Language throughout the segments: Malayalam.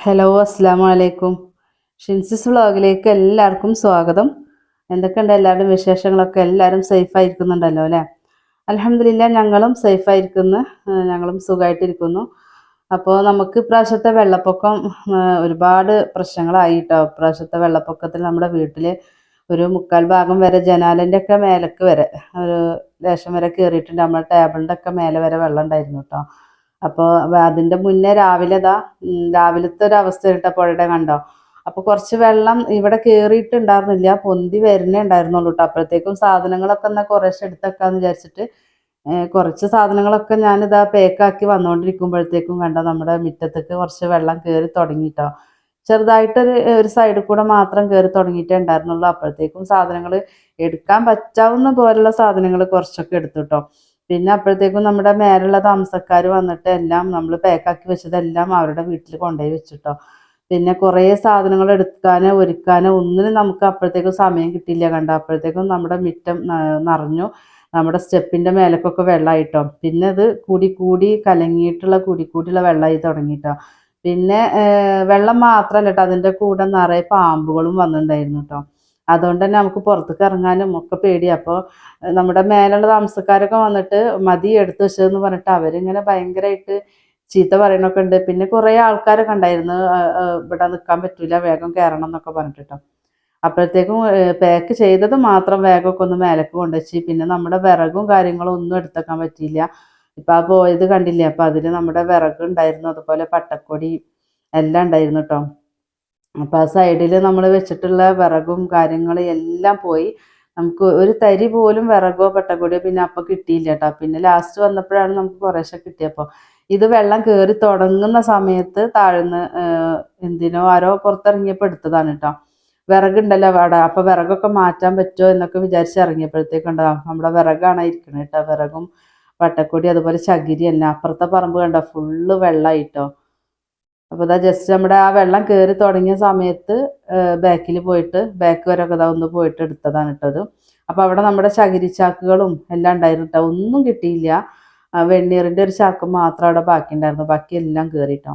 ഹലോ അസ്സാം വലൈക്കും ഷിൻസിസ് വ്ളോഗിലേക്ക് എല്ലാവർക്കും സ്വാഗതം. എന്തൊക്കെയുണ്ട് എല്ലാവരുടെയും വിശേഷങ്ങളൊക്കെ? എല്ലാവരും സേഫ് ആയിരിക്കുന്നുണ്ടല്ലോ അല്ലേ? അലഹമില്ല ഞങ്ങളും സേഫ് ആയിരിക്കുന്നു ആ, ഞങ്ങളും സുഖമായിട്ടിരിക്കുന്നു അപ്പോൾ നമുക്ക് ഇപ്രാവശ്യത്തെ വെള്ളപ്പൊക്കം ഒരുപാട് പ്രശ്നങ്ങളായി കേട്ടോ ഇപ്രാവശ്യത്തെ വെള്ളപ്പൊക്കത്തിൽ നമ്മുടെ വീട്ടിൽ ഒരു മുക്കാൽ ഭാഗം വരെ ജനാലിന്റെ ഒക്കെ മേലക്ക് വരെ ഒരു ലേശം വരെ കയറിയിട്ടുണ്ട് നമ്മുടെ ടേബിളിന്റെ ഒക്കെ മേലെ വരെ വെള്ളം ഉണ്ടായിരുന്നു കേട്ടോ. അപ്പോൾ അതിന്റെ മുന്നേ രാവിലെ ഇതാ രാവിലത്തെ ഒരു അവസ്ഥ ഇട്ട പുഴയുടെ കണ്ടോ? അപ്പോൾ കുറച്ച് വെള്ളം ഇവിടെ കയറിയിട്ടുണ്ടായിരുന്നില്ല പൊന്തി വരുന്നേ ഉണ്ടായിരുന്നുള്ളൂ കേട്ടോ അപ്പോഴത്തേക്കും സാധനങ്ങളൊക്കെ എന്നാൽ കുറേശ്ശെ എടുത്തേക്കാന്ന് വിചാരിച്ചിട്ട് കുറച്ച് സാധനങ്ങളൊക്കെ ഞാനിതാ പേക്കാക്കി വന്നുകൊണ്ടിരിക്കുമ്പോഴത്തേക്കും കണ്ടോ നമ്മുടെ മുറ്റത്തേക്ക് കുറച്ച് വെള്ളം കയറി തുടങ്ങിട്ടോ ചെറുതായിട്ടൊരു ഒരു സൈഡിൽ കൂടെ മാത്രം കയറി തുടങ്ങിയിട്ടേ ഉണ്ടായിരുന്നുള്ളൂ. അപ്പോഴത്തേക്കും സാധനങ്ങൾ എടുക്കാൻ പറ്റാവുന്ന പോലുള്ള സാധനങ്ങൾ കുറച്ചൊക്കെ എടുത്തു കേട്ടോ പിന്നെ അപ്പോഴത്തേക്കും നമ്മുടെ മേലുള്ള താമസക്കാർ വന്നിട്ട് എല്ലാം നമ്മൾ പാക്കാക്കി വെച്ചതെല്ലാം അവരുടെ വീട്ടിൽ കൊണ്ടുപോയി വെച്ചിട്ടോ. പിന്നെ കുറേ സാധനങ്ങൾ എടുക്കാനോ ഒരുക്കാനോ ഒന്നിനും നമുക്ക് അപ്പോഴത്തേക്കും സമയം കിട്ടിയില്ല കണ്ട. അപ്പോഴത്തേക്കും നമ്മുടെ മിറ്റം നിറഞ്ഞു. നമ്മുടെ സ്റ്റെപ്പിന്റെ മേലക്കൊക്കെ വെള്ളമായിട്ടോ പിന്നെ അത് കൂടി കൂടി കലങ്ങിയിട്ടുള്ള കൂടി കൂടിയുള്ള വെള്ളമായി തുടങ്ങിയിട്ടോ പിന്നെ വെള്ളം മാത്രമല്ല കേട്ടോ അതിന്റെ കൂടെ നിറയെ പാമ്പുകളും വന്നിട്ടുണ്ടായിരുന്നു കേട്ടോ അതുകൊണ്ട് തന്നെ നമുക്ക് പുറത്തേക്ക് ഇറങ്ങാനും ഒക്കെ പേടിയാണ് അപ്പോൾ നമ്മുടെ മേലുള്ള താമസക്കാരൊക്കെ വന്നിട്ട് മതി എടുത്തു വെച്ചതെന്ന് പറഞ്ഞിട്ട് അവരിങ്ങനെ ഭയങ്കരമായിട്ട് ചീത്ത പറയണൊക്കെ ഉണ്ട്. പിന്നെ കുറേ ആൾക്കാരൊക്കെ ഉണ്ടായിരുന്നു ഇവിടെ നിൽക്കാൻ പറ്റൂല വേഗം കയറണം എന്നൊക്കെ പറഞ്ഞിട്ടോ അപ്പോഴത്തേക്കും പാക്ക് ചെയ്തത് മാത്രം വേഗമൊക്കെ ഒന്ന് മേലേക്ക് കൊണ്ടുവച്ച് പിന്നെ നമ്മുടെ വിറകും കാര്യങ്ങളും ഒന്നും എടുത്തേക്കാൻ പറ്റിയില്ല. ഇപ്പം ആ പോയത് കണ്ടില്ലേ അപ്പം അതിൽ നമ്മുടെ വിറക് ഉണ്ടായിരുന്നു അതുപോലെ പട്ടക്കൊടി എല്ലാം ഉണ്ടായിരുന്നു കേട്ടോ അപ്പം ആ സൈഡിൽ നമ്മൾ വെച്ചിട്ടുള്ള വിറകും കാര്യങ്ങളും എല്ലാം പോയി. നമുക്ക് ഒരു തരി പോലും വിറകോ പട്ടക്കൊടിയോ പിന്നെ അപ്പം കിട്ടിയില്ല കേട്ടോ. പിന്നെ ലാസ്റ്റ് വന്നപ്പോഴാണ് നമുക്ക് കുറേശ്ശെ കിട്ടിയപ്പോൾ ഇത് വെള്ളം കയറി തുടങ്ങുന്ന സമയത്ത് താഴ്ന്ന് എന്തിനോ ആരോ പുറത്തിറങ്ങിയപ്പോൾ എടുത്തതാണ് കേട്ടോ. വിറകുണ്ടല്ലോ അവിടെ. അപ്പോൾ വിറകൊക്കെ മാറ്റാൻ പറ്റുമോ എന്നൊക്കെ വിചാരിച്ച് ഇറങ്ങിയപ്പോഴത്തേക്കുണ്ടോ നമ്മുടെ വിറകാണ് ഇരിക്കുന്നത് കേട്ടോ. വിറകും പട്ടക്കൊടി അതുപോലെ ചകിരി എല്ലാം. അപ്പുറത്തെ പറമ്പ് കണ്ടോ? ഫുള്ള് വെള്ളമായിട്ടോ അപ്പോൾ ഇതാ ജസ്റ്റ് നമ്മുടെ ആ വെള്ളം കയറി തുടങ്ങിയ സമയത്ത് ബാക്കിൽ പോയിട്ട് ബാക്ക് വരെ ഒക്കെ ഇതാ ഒന്ന് പോയിട്ട് എടുത്തതാണ് ഇട്ടത് അപ്പോൾ അവിടെ നമ്മുടെ ചകിരി ചാക്കുകളും എല്ലാം ഉണ്ടായിരുന്നു ഒന്നും കിട്ടിയില്ല. വെണ്ണീറിന്റെ ഒരു ചാക്ക് മാത്രം അവിടെ ബാക്കി ഉണ്ടായിരുന്നു ബാക്കി എല്ലാം കയറിയിട്ടോ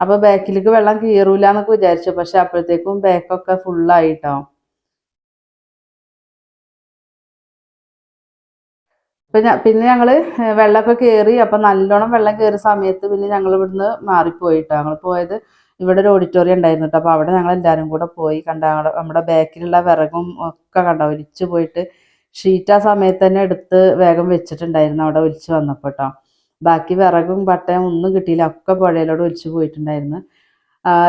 അപ്പോൾ ബാക്കിലേക്ക് വെള്ളം കീറൂല എന്നൊക്കെ വിചാരിച്ചു. പക്ഷെ അപ്പോഴത്തേക്കും ബാക്കൊക്കെ ഫുള്ളായിട്ടോ പിന്നെ പിന്നെ ഞങ്ങൾ വെള്ളമൊക്കെ കയറി അപ്പം നല്ലോണം വെള്ളം കയറിയ സമയത്ത് പിന്നെ ഞങ്ങൾ ഇവിടുന്ന് മാറിപ്പോയിട്ടോ. ഞങ്ങൾ പോയത് ഇവിടെ ഒരു ഓഡിറ്റോറിയം ഉണ്ടായിരുന്നു കേട്ടോ. അപ്പോൾ അവിടെ ഞങ്ങൾ എല്ലാവരും കൂടെ പോയി കണ്ട ഞങ്ങളുടെ നമ്മുടെ ബാക്കിലുള്ള വിറകും ഒക്കെ കണ്ട? ഒലിച്ചു പോയിട്ട് ഷീറ്റ് ആ സമയത്ത് തന്നെ എടുത്ത് വേഗം വെച്ചിട്ടുണ്ടായിരുന്നു അവിടെ ഒലിച്ച് വന്നപ്പോൾ കേട്ടോ. ബാക്കി വിറകും പട്ടയം ഒന്നും കിട്ടിയില്ല. ഒക്കെ പുഴയിലോട് ഒലിച്ചു പോയിട്ടുണ്ടായിരുന്നു.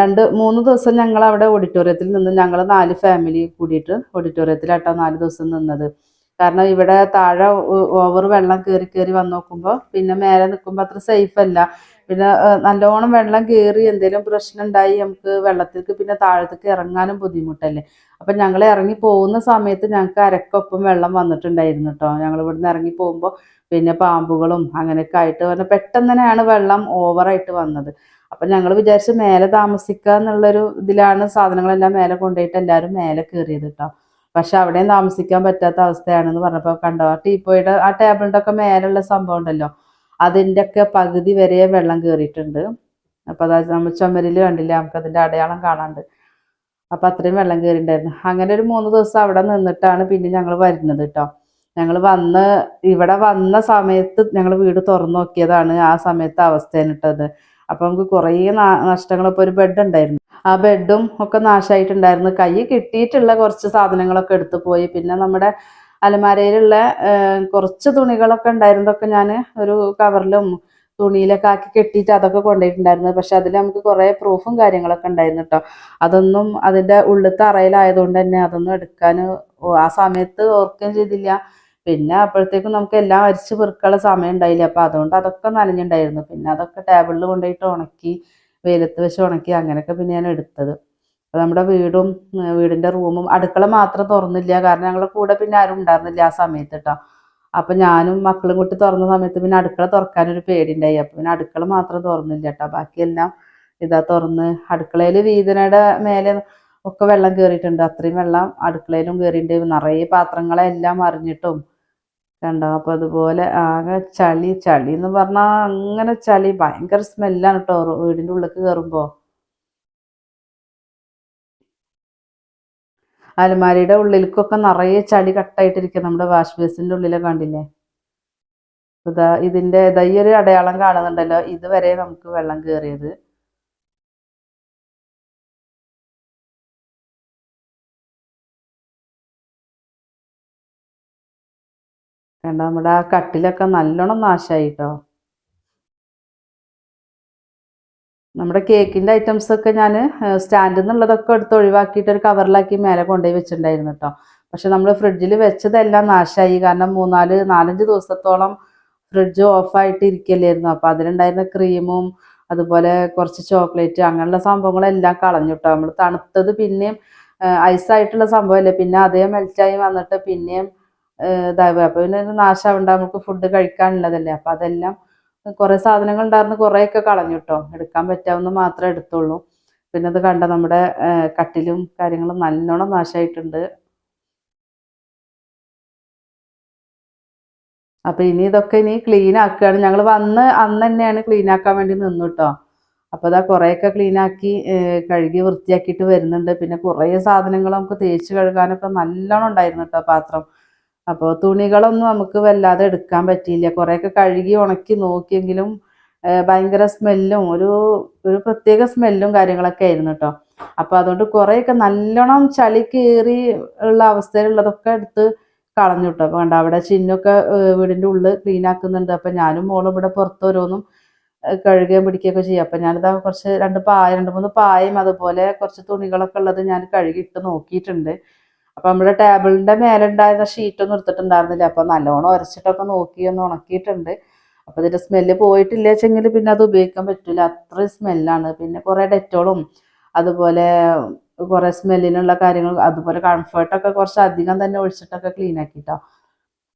രണ്ട് മൂന്ന് ദിവസം ഞങ്ങൾ അവിടെ ഓഡിറ്റോറിയത്തിൽ നിന്ന് ഞങ്ങൾ നാല് ഫാമിലി കൂടിയിട്ട് ഓഡിറ്റോറിയത്തിലാട്ടോ നാല് ദിവസം നിന്നത്. കാരണം ഇവിടെ താഴെ ഓവർ വെള്ളം കയറി കയറി വന്ന് നോക്കുമ്പോൾ പിന്നെ മേലെ നിൽക്കുമ്പോൾ അത്ര സേഫ് അല്ല. പിന്നെ നല്ലോണം വെള്ളം കയറി എന്തെങ്കിലും പ്രശ്നം ഉണ്ടായി നമുക്ക് വെള്ളത്തിലേക്ക് പിന്നെ താഴത്തേക്ക് ഇറങ്ങാനും ബുദ്ധിമുട്ടല്ലേ. അപ്പം ഞങ്ങൾ ഇറങ്ങി പോകുന്ന സമയത്ത് ഞങ്ങൾക്ക് അരക്കൊപ്പം വെള്ളം വന്നിട്ടുണ്ടായിരുന്നു കേട്ടോ ഞങ്ങൾ ഇവിടുന്ന് ഇറങ്ങി പോകുമ്പോൾ പിന്നെ പാമ്പുകളും അങ്ങനെയൊക്കെ ആയിട്ട് പറഞ്ഞാൽ പെട്ടെന്ന് തന്നെയാണ് വെള്ളം ഓവറായിട്ട് വന്നത്. അപ്പം ഞങ്ങൾ വിചാരിച്ച് മേലെ താമസിക്കുക എന്നുള്ളൊരു ഇതിലാണ് സാധനങ്ങളെല്ലാം മേലെ കൊണ്ടുപോയിട്ട് എല്ലാവരും മേലെ കയറിയത് കേട്ടോ പക്ഷെ അവിടെയും താമസിക്കാൻ പറ്റാത്ത അവസ്ഥയാണെന്ന് പറഞ്ഞപ്പോൾ കണ്ടോ? ആ ടീപ്പോയുടെ ആ ടേബിളിന്റെ ഒക്കെ മേലുള്ള സംഭവം ഉണ്ടല്ലോ. അതിന്റെ ഒക്കെ പകുതി വരെ വെള്ളം കയറിയിട്ടുണ്ട് അപ്പോൾ അതായത് നമ്മൾ ചുമരിൽ കണ്ടില്ല? നമുക്ക് അതിന്റെ അടയാളം കാണാണ്ട്. അപ്പം അത്രയും വെള്ളം കയറിയിട്ടുണ്ടായിരുന്നു അങ്ങനെ ഒരു മൂന്ന് ദിവസം അവിടെ നിന്നിട്ടാണ് പിന്നെ ഞങ്ങൾ വരുന്നത് കേട്ടോ ഞങ്ങൾ വന്ന് ഇവിടെ വന്ന സമയത്ത് ഞങ്ങൾ വീട് തുറന്നു നോക്കിയതാണ് ആ സമയത്ത് അവസ്ഥയാണ് ഇട്ടത്. അപ്പം നമുക്ക് കുറേ നഷ്ടങ്ങൾ ഇപ്പോൾ ഒരു ബെഡ് ഉണ്ടായിരുന്നു. ആ ബെഡും ഒക്കെ നാശമായിട്ടുണ്ടായിരുന്നു കൈ കിട്ടിയിട്ടുള്ള കുറച്ച് സാധനങ്ങളൊക്കെ എടുത്തു പോയി. പിന്നെ നമ്മുടെ അലമാരയിലുള്ള കുറച്ച് തുണികളൊക്കെ ഉണ്ടായിരുന്നതൊക്കെ ഞാൻ ഒരു കവറിലും തുണിയിലൊക്കെ ആക്കി കെട്ടിയിട്ട് അതൊക്കെ കൊണ്ടുപോയിട്ടുണ്ടായിരുന്നു. പക്ഷെ അതിൽ നമുക്ക് കുറേ പ്രൂഫും കാര്യങ്ങളൊക്കെ ഉണ്ടായിരുന്നു കേട്ടോ അതൊന്നും അതിന്റെ ഉള്ളിലത്തെ അറയിലായതുകൊണ്ട് തന്നെ അതൊന്നും എടുക്കാൻ ആ സമയത്ത് ഓർക്കുകയും ചെയ്തില്ല. പിന്നെ അപ്പോഴത്തേക്കും നമുക്ക് എല്ലാം അരിച്ച് പെറുക്കാനുള്ള സമയം ഉണ്ടായില്ല? അപ്പോൾ അതുകൊണ്ട് അതൊക്കെ നനഞ്ഞിട്ടുണ്ടായിരുന്നു പിന്നെ അതൊക്കെ ടേബിളിൽ കൊണ്ടുപോയിട്ട് ഉണക്കി വെയിലത്ത് വെച്ച് ഉണക്കി അങ്ങനെയൊക്കെ പിന്നെ ഞാൻ എടുത്തത്. അപ്പോൾ നമ്മുടെ വീടും വീടിന്റെ റൂമും അടുക്കള മാത്രം തുറന്നില്ല. കാരണം ഞങ്ങളുടെ കൂടെ പിന്നെ ആരും ഉണ്ടായിരുന്നില്ല ആ സമയത്ത് കേട്ടോ അപ്പം ഞാനും മക്കളും കൂട്ടി തുറന്ന സമയത്ത് പിന്നെ അടുക്കള തുറക്കാനൊരു പേടിയുണ്ടായി. അപ്പം പിന്നെ അടുക്കള മാത്രം തുറന്നില്ല കേട്ടോ ബാക്കിയെല്ലാം ഇതാ തുറന്ന് അടുക്കളയിൽ വീതനയുടെ മേലെ ഒക്കെ വെള്ളം കയറിയിട്ടുണ്ട് അത്രയും വെള്ളം അടുക്കളയിലും കയറിയിട്ടുണ്ട് നിറയെ പാത്രങ്ങളെല്ലാം മറിഞ്ഞിട്ടും കണ്ടോ? അപ്പോൾ അതുപോലെ ആകെ ചളി ചളി എന്ന് പറഞ്ഞാൽ അങ്ങനെ ചളി. ഭയങ്കര സ്മെല്ലാണ് കേട്ടോ വീടിന്റെ ഉള്ളിൽ കയറുമ്പോൾ അലമാരിയുടെ ഉള്ളിലേക്കൊക്കെ നിറയെ ചളി കട്ടായിട്ടിരിക്കുക നമ്മുടെ വാഷിംഗ് ബേസിന്റെ ഉള്ളിലെ കണ്ടില്ലേ? ഇതാ ഇതിന്റെ ഇതാ ഒരു അടയാളം കാണുന്നുണ്ടല്ലോ. ഇതുവരെ നമുക്ക് വെള്ളം കയറിയത് കണ്ട നമ്മുടെ ആ കട്ടിലൊക്കെ നല്ലോണം നാശമായി കേട്ടോ നമ്മുടെ കേക്കിന്റെ ഐറ്റംസ് ഒക്കെ ഞാൻ സ്റ്റാൻഡിൽ നിന്നുള്ളതൊക്കെ എടുത്ത് ഒഴിവാക്കിയിട്ട് ഒരു കവറിലാക്കി മേലെ കൊണ്ടുപോയി വെച്ചിട്ടുണ്ടായിരുന്നു കേട്ടോ പക്ഷെ നമ്മൾ ഫ്രിഡ്ജിൽ വെച്ചതെല്ലാം നാശമായി കാരണം മൂന്നാൽ നാലഞ്ച് ദിവസത്തോളം ഫ്രിഡ്ജ് ഓഫായിട്ട് ഇരിക്കലായിരുന്നു അപ്പോൾ അതിലുണ്ടായിരുന്ന ക്രീമും അതുപോലെ കുറച്ച് ചോക്ലേറ്റ് അങ്ങനെയുള്ള സംഭവങ്ങളെല്ലാം കളഞ്ഞു കേട്ടോ നമ്മൾ തണുത്തത് പിന്നെയും ഐസായിട്ടുള്ള സംഭവമല്ലേ. പിന്നെ അതേ മെൽറ്റായി വന്നിട്ട് പിന്നെയും ഇതാവുക അപ്പോൾ പിന്നെ ഒരു നാശമാവണ്ട നമുക്ക് ഫുഡ് കഴിക്കാനുള്ളതല്ലേ. അപ്പോൾ അതെല്ലാം കുറേ സാധനങ്ങൾ ഉണ്ടായിരുന്നു കുറേയൊക്കെ കളഞ്ഞു കേട്ടോ എടുക്കാൻ പറ്റാവുന്ന മാത്രമേ എടുത്തുള്ളൂ. പിന്നെ അത് കണ്ട നമ്മുടെ കട്ടിലും കാര്യങ്ങളും നല്ലോണം നാശമായിട്ടുണ്ട് അപ്പൊ ഇനി ഇതൊക്കെ ഇനി ക്ലീൻ ആക്കുകയാണ്. ഞങ്ങൾ വന്ന് അന്ന് തന്നെയാണ് ക്ലീൻ ആക്കാൻ വേണ്ടി നിന്നു കേട്ടോ അപ്പോൾ അതാ കുറേയൊക്കെ ക്ലീൻ ആക്കി കഴുകി വൃത്തിയാക്കിയിട്ട് വരുന്നുണ്ട്. പിന്നെ കുറേ സാധനങ്ങൾ നമുക്ക് തേച്ച് കഴുകാനൊക്കെ നല്ലോണം ഉണ്ടായിരുന്നു കേട്ടോ പാത്രം. അപ്പോൾ തുണികളൊന്നും നമുക്ക് വല്ലാതെ എടുക്കാൻ പറ്റിയില്ല. കുറേയൊക്കെ കഴുകി ഉണക്കി നോക്കിയെങ്കിലും ഭയങ്കര സ്മെല്ലും ഒരു ഒരു പ്രത്യേക സ്മെല്ലും കാര്യങ്ങളൊക്കെ ആയിരുന്നു കേട്ടോ അപ്പോൾ അതുകൊണ്ട് കുറേയൊക്കെ നല്ലോണം ചളി കയറി ഉള്ള അവസ്ഥയിലുള്ളതൊക്കെ എടുത്ത് കളഞ്ഞു കേട്ടോ അപ്പോൾ കണ്ട അവിടെ ചിന്നൊക്കെ വീടിന്റെ ഉള്ളിൽ ക്ലീൻ ആക്കുന്നുണ്ട്. അപ്പോൾ ഞാനും മോളും ഇവിടെ പുറത്തോരോന്നും കഴുകുകയും പിടിക്കുകയൊക്കെ ചെയ്യും. അപ്പം ഞാനിതാ കുറച്ച് രണ്ട് പായ രണ്ട് മൂന്ന് പായയും അതുപോലെ കുറച്ച് തുണികളൊക്കെ ഉള്ളത് ഞാൻ കഴുകിയിട്ട് നോക്കിയിട്ടുണ്ട്. അപ്പം നമ്മുടെ ടേബിളിന്റെ മേലെ ഉണ്ടായിരുന്ന ഷീറ്റൊന്നും എടുത്തിട്ടുണ്ടായിരുന്നില്ല. അപ്പം നല്ലോണം ഉരച്ചിട്ടൊക്കെ നോക്കി ഒന്ന് ഉണക്കിയിട്ടുണ്ട്. അപ്പം ഇതിന്റെ സ്മെല്ല് പോയിട്ടില്ല വെച്ചെങ്കിൽ പിന്നെ അത് ഉപയോഗിക്കാൻ പറ്റില്ല അത്രയും സ്മെല്ലാണ് പിന്നെ കുറേ ഡെറ്റോളും അതുപോലെ കുറേ സ്മെല്ലിനുള്ള കാര്യങ്ങൾ അതുപോലെ കംഫർട്ടൊക്കെ കുറച്ച് അധികം തന്നെ ഒഴിച്ചിട്ടൊക്കെ ക്ലീൻ ആക്കിട്ടോ.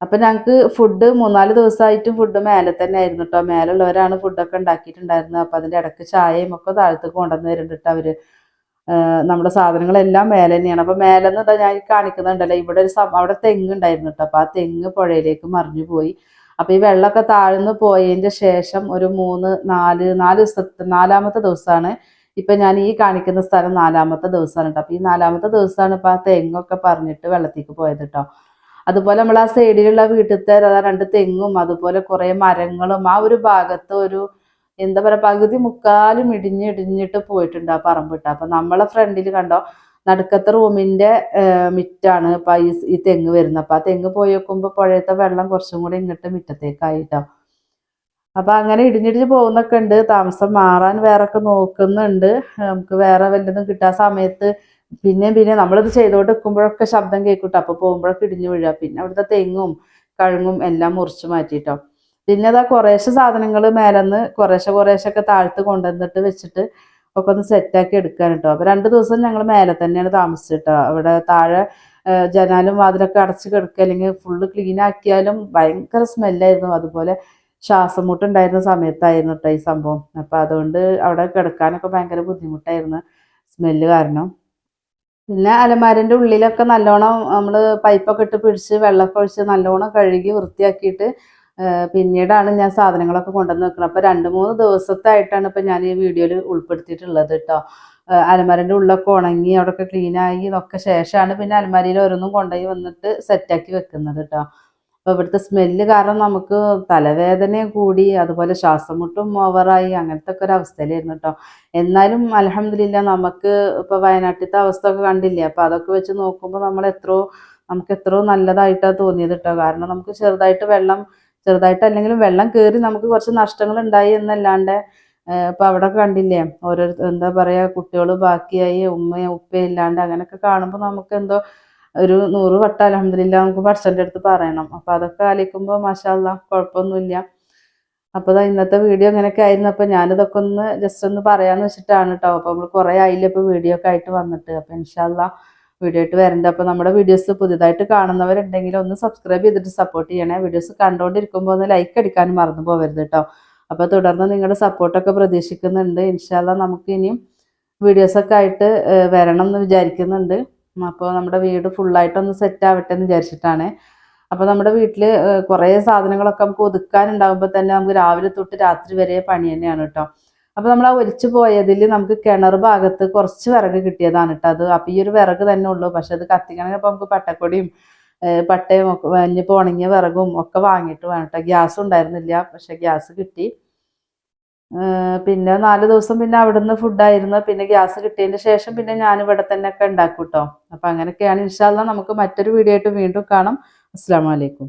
അപ്പം ഞങ്ങൾക്ക് ഫുഡ് മൂന്നാൽ ദിവസമായിട്ട് ഫുഡ് മേലെ തന്നെ ആയിരുന്നു കേട്ടോ മേലുള്ളവരാണ് ഫുഡൊക്കെ ഉണ്ടാക്കിയിട്ടുണ്ടായിരുന്നത്. അപ്പം അതിന്റെ ഇടയ്ക്ക് ചായയും ഒക്കെ താഴത്തേക്ക് കൊണ്ടുവന്ന് തരുന്നുണ്ട് അവർ നമ്മുടെ സാധനങ്ങളെല്ലാം മേലെ തന്നെയാണ്. അപ്പം മേലെ നിന്ന് ഞാൻ കാണിക്കുന്നുണ്ടല്ലോ. ഇവിടെ ഒരു അവിടെ തെങ്ങ് ഉണ്ടായിരുന്നു കേട്ടോ. അപ്പം ആ തെങ്ങ് പുഴയിലേക്ക് മറിഞ്ഞു പോയി. അപ്പം ഈ വെള്ളമൊക്കെ താഴ്ന്നു പോയതിന്റെ ശേഷം ഒരു മൂന്ന് നാല് നാല് ദിവസത്തെ നാലാമത്തെ ദിവസമാണ് ഇപ്പം ഞാൻ ഈ കാണിക്കുന്ന സ്ഥലം നാലാമത്തെ ദിവസമാണ് കേട്ടോ. അപ്പം ഈ നാലാമത്തെ ദിവസമാണ് ഇപ്പം ആ തെങ്ങൊക്കെ പറഞ്ഞിട്ട് വെള്ളത്തേക്ക് പോയത് കേട്ടോ. അതുപോലെ നമ്മൾ ആ സൈഡിലുള്ള വീട്ടിലത്തെ രണ്ട് തെങ്ങും അതുപോലെ കുറേ മരങ്ങളും ആ ഒരു ഭാഗത്ത് ഒരു എന്താ പറയുക പകുതി മുക്കാലും ഇടിഞ്ഞ് ഇടിഞ്ഞിട്ട് പോയിട്ടുണ്ട് ആ പറമ്പിട്ട് അപ്പം നമ്മളെ ഫ്രണ്ടിൽ കണ്ടോ നടുക്കത്തെ റൂമിന്റെ മിറ്റാണ് ഇപ്പം ഈ തെങ്ങ് വരുന്നത്. അപ്പം ആ തെങ്ങ് പോയി നോക്കുമ്പോൾ പുഴയത്തെ വെള്ളം കുറച്ചും കൂടി ഇങ്ങോട്ട് മിറ്റത്തേക്കായിട്ടോ അപ്പം അങ്ങനെ ഇടിഞ്ഞിടിഞ്ഞ് പോകുന്നൊക്കെ ഉണ്ട്. താമസം മാറാൻ വേറൊക്കെ നോക്കുന്നുണ്ട്. നമുക്ക് വേറെ വല്ലതും കിട്ടാൻ സമയത്ത് പിന്നെയും പിന്നെ നമ്മളിത് ചെയ്തോണ്ട് നിൽക്കുമ്പോഴൊക്കെ ശബ്ദം കേൾക്കൂട്ടോ അപ്പോൾ പോകുമ്പോഴൊക്കെ ഇടിഞ്ഞു വീഴുക. പിന്നെ അവിടുത്തെ തെങ്ങും കഴുങ്ങും എല്ലാം മുറിച്ച് മാറ്റിയിട്ടോ പിന്നെ അതാ കുറേശ്ശെ സാധനങ്ങൾ മേലെന്ന് കുറേശ്ശെ കുറേശ്ശെ ഒക്കെ താഴ്ത്ത് കൊണ്ടുവന്നിട്ട് വെച്ചിട്ട് ഒക്കെ ഒന്ന് സെറ്റാക്കി എടുക്കാൻ കേട്ടോ അപ്പോൾ രണ്ട് ദിവസം ഞങ്ങൾ മേലെ തന്നെയാണ് താമസിച്ചിട്ടോ. അവിടെ താഴെ ജനാലും വാതിലൊക്കെ അടച്ച് കിടക്കുക അല്ലെങ്കിൽ ഫുള്ള് ക്ലീൻ ആക്കിയാലും ഭയങ്കര സ്മെല്ലായിരുന്നു അതുപോലെ ശ്വാസം മുട്ടുണ്ടായിരുന്ന സമയത്തായിരുന്നു കേട്ടോ ഈ സംഭവം. അപ്പോൾ അതുകൊണ്ട് അവിടെ കിടക്കാനൊക്കെ ഭയങ്കര ബുദ്ധിമുട്ടായിരുന്നു സ്മെല്ല് കാരണം. പിന്നെ അലമാരന്റെ ഉള്ളിലൊക്കെ നല്ലോണം നമ്മൾ പൈപ്പൊക്കെ ഇട്ട് പിടിച്ച് വെള്ളമൊക്കെ ഒഴിച്ച് നല്ലോണം കഴുകി വൃത്തിയാക്കിയിട്ട് പിന്നീടാണ് ഞാൻ സാധനങ്ങളൊക്കെ കൊണ്ടുവന്ന് വെക്കുന്നത് അപ്പോൾ രണ്ട് മൂന്ന് ദിവസത്തായിട്ടാണ് ഇപ്പോൾ ഞാൻ ഈ വീഡിയോയിൽ ഉൾപ്പെടുത്തിയിട്ടുള്ളത് കേട്ടോ അലമാരന്റെ ഉള്ളൊക്കെ ഉണങ്ങി അവിടെയൊക്കെ ക്ലീനായി ഇതൊക്കെ ശേഷമാണ് പിന്നെ അലമാരിയിൽ ഓരോന്നും കൊണ്ടുപോയി വന്നിട്ട് സെറ്റാക്കി വെക്കുന്നത് കേട്ടോ അപ്പോൾ ഇവിടുത്തെ സ്മെല്ല് കാരണം നമുക്ക് തലവേദനയും കൂടി അതുപോലെ ശ്വാസമുട്ടും ഓവറായി അങ്ങനത്തെ ഒക്കെ ഒരു അവസ്ഥയിലായിരുന്നു കേട്ടോ എന്നാലും അലഹമില്ല നമുക്ക് ഇപ്പോൾ വയനാട്ടിലത്തെ അവസ്ഥ ഒക്കെ കണ്ടില്ലേ? അപ്പോൾ അതൊക്കെ വെച്ച് നോക്കുമ്പോൾ നമ്മൾ എത്രയോ നമുക്ക് എത്രയോ നല്ലതായിട്ടാണ് തോന്നിയത് കേട്ടോ കാരണം നമുക്ക് ചെറുതായിട്ട് വെള്ളം ചെറുതായിട്ട് അല്ലെങ്കിലും വെള്ളം കയറി നമുക്ക് കുറച്ച് നഷ്ടങ്ങൾ ഉണ്ടായി എന്നല്ലാണ്ട് ഇപ്പം അവിടെ കണ്ടില്ലേ ഓരോ എന്താ പറയാ കുട്ടികൾ ബാക്കിയായി ഉമ്മയും ഉപ്പയും ഇല്ലാണ്ട് അങ്ങനെയൊക്കെ കാണുമ്പോൾ നമുക്ക് എന്തോ ഒരു നൂറ് വട്ടം അലഹമില്ല നമുക്ക് പഠിച്ചന്റെ അടുത്ത് പറയണം. അപ്പോൾ അതൊക്കെ ആലോചിക്കുമ്പോൾ മാഷാല്ല കുഴപ്പമൊന്നുമില്ല. അപ്പോൾ ദാ ഇന്നത്തെ വീഡിയോ ഇങ്ങനെയൊക്കെ ആയിരുന്നു. അപ്പോൾ ഞാനിതൊക്കെ ഒന്ന് ജസ്റ്റ് ഒന്ന് പറയാന്ന് വെച്ചിട്ടാണ് കേട്ടോ അപ്പോൾ നമ്മൾ കുറേ ആയില്ല ഇപ്പൊ വീഡിയോ ഒക്കെ ആയിട്ട് വന്നിട്ട്. അപ്പോൾ ഇൻഷാല്ല വീഡിയോ ആയിട്ട് വരേണ്ടത് അപ്പോൾ നമ്മുടെ വീഡിയോസ് പുതിയതായിട്ട് കാണുന്നവരുണ്ടെങ്കിൽ ഒന്ന് സബ്സ്ക്രൈബ് ചെയ്തിട്ട് സപ്പോർട്ട് ചെയ്യണേ. വീഡിയോസ് കണ്ടുകൊണ്ടിരിക്കുമ്പോൾ ഒന്ന് ലൈക്ക് അടിക്കാൻ മറന്നു പോകരുത് കേട്ടോ അപ്പോൾ തുടർന്ന് നിങ്ങളുടെ സപ്പോർട്ടൊക്കെ പ്രതീക്ഷിക്കുന്നുണ്ട്. ഇൻഷാല്ല നമുക്ക് ഇനിയും വീഡിയോസൊക്കെ ആയിട്ട് വരണം എന്ന് വിചാരിക്കുന്നുണ്ട്. അപ്പോൾ നമ്മുടെ വീട് ഫുള്ളായിട്ടൊന്ന് സെറ്റ് ആവട്ടെ എന്ന് വിചാരിച്ചിട്ടാണ്. അപ്പോൾ നമ്മുടെ വീട്ടിൽ കുറേ സാധനങ്ങളൊക്കെ നമുക്ക് ഒതുക്കാനുണ്ടാകുമ്പോൾ തന്നെ നമുക്ക് രാവിലെ തൊട്ട് രാത്രി വരെ പണി തന്നെയാണ് കേട്ടോ അപ്പോൾ നമ്മൾ ആ ഒലിച്ചു പോയതിൽ നമുക്ക് കിണർ ഭാഗത്ത് കുറച്ച് വിറക് കിട്ടിയതാണ് കേട്ടോ അത്. അപ്പോൾ ഈ ഒരു വിറക് തന്നെ ഉള്ളൂ. പക്ഷെ അത് കത്തിക്കണമെങ്കിൽ അപ്പോൾ നമുക്ക് പട്ടക്കൊടിയും പട്ടയും ഒക്കെ ഇനിയിപ്പോൾ ഉണങ്ങിയ വിറകും ഒക്കെ വാങ്ങിയിട്ട് വേണം കേട്ടോ ഗ്യാസ് ഉണ്ടായിരുന്നില്ല. പക്ഷെ ഗ്യാസ് കിട്ടി. പിന്നെ നാല് ദിവസം പിന്നെ അവിടുന്ന് ഫുഡായിരുന്നു പിന്നെ ഗ്യാസ് കിട്ടിയതിന് ശേഷം പിന്നെ ഞാൻ ഇവിടെ തന്നെ ഒക്കെ ഉണ്ടാക്കും കേട്ടോ അപ്പം അങ്ങനെയൊക്കെയാണ്. ഇൻഷാല്ല നമുക്ക് മറ്റൊരു വീഡിയോ ആയിട്ട് വീണ്ടും കാണാം. അസ്സാം വലൈക്കും